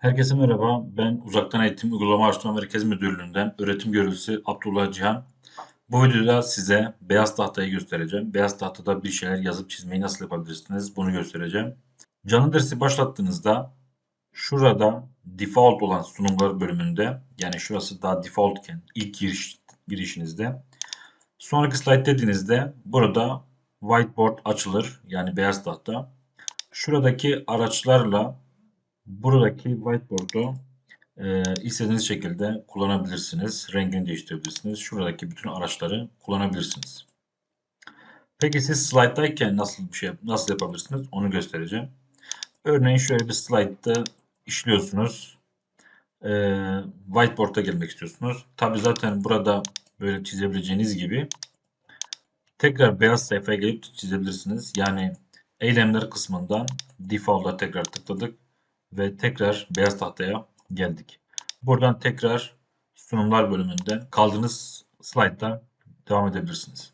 Herkese merhaba. Ben Uzaktan Eğitim Uygulama Araştırma Merkezi Müdürlüğü'nden öğretim görevlisi Abdullah Cihan. Bu videoda size beyaz tahtayı göstereceğim. Beyaz tahtada bir şeyler yazıp çizmeyi nasıl yapabilirsiniz bunu göstereceğim. Canlı dersi başlattığınızda şurada default olan sunumlar bölümünde yani şurası daha default iken ilk giriş, girişinizde sonraki slide dediğinizde burada whiteboard açılır yani beyaz tahta. Şuradaki araçlarla buradaki whiteboard'u e, istediğiniz şekilde kullanabilirsiniz. Rengini değiştirebilirsiniz. Şuradaki bütün araçları kullanabilirsiniz. Peki siz slide'dayken nasıl bir şey nasıl yapabilirsiniz? Onu göstereceğim. Örneğin şöyle bir slide'da işliyorsunuz. E, whiteboard'a gelmek istiyorsunuz. Tabi zaten burada böyle çizebileceğiniz gibi tekrar beyaz sayfaya gelip çizebilirsiniz. Yani eylemler kısmından default'a tekrar tıkladık ve tekrar beyaz tahtaya geldik. Buradan tekrar sunumlar bölümünden kaldığınız slaytta devam edebilirsiniz.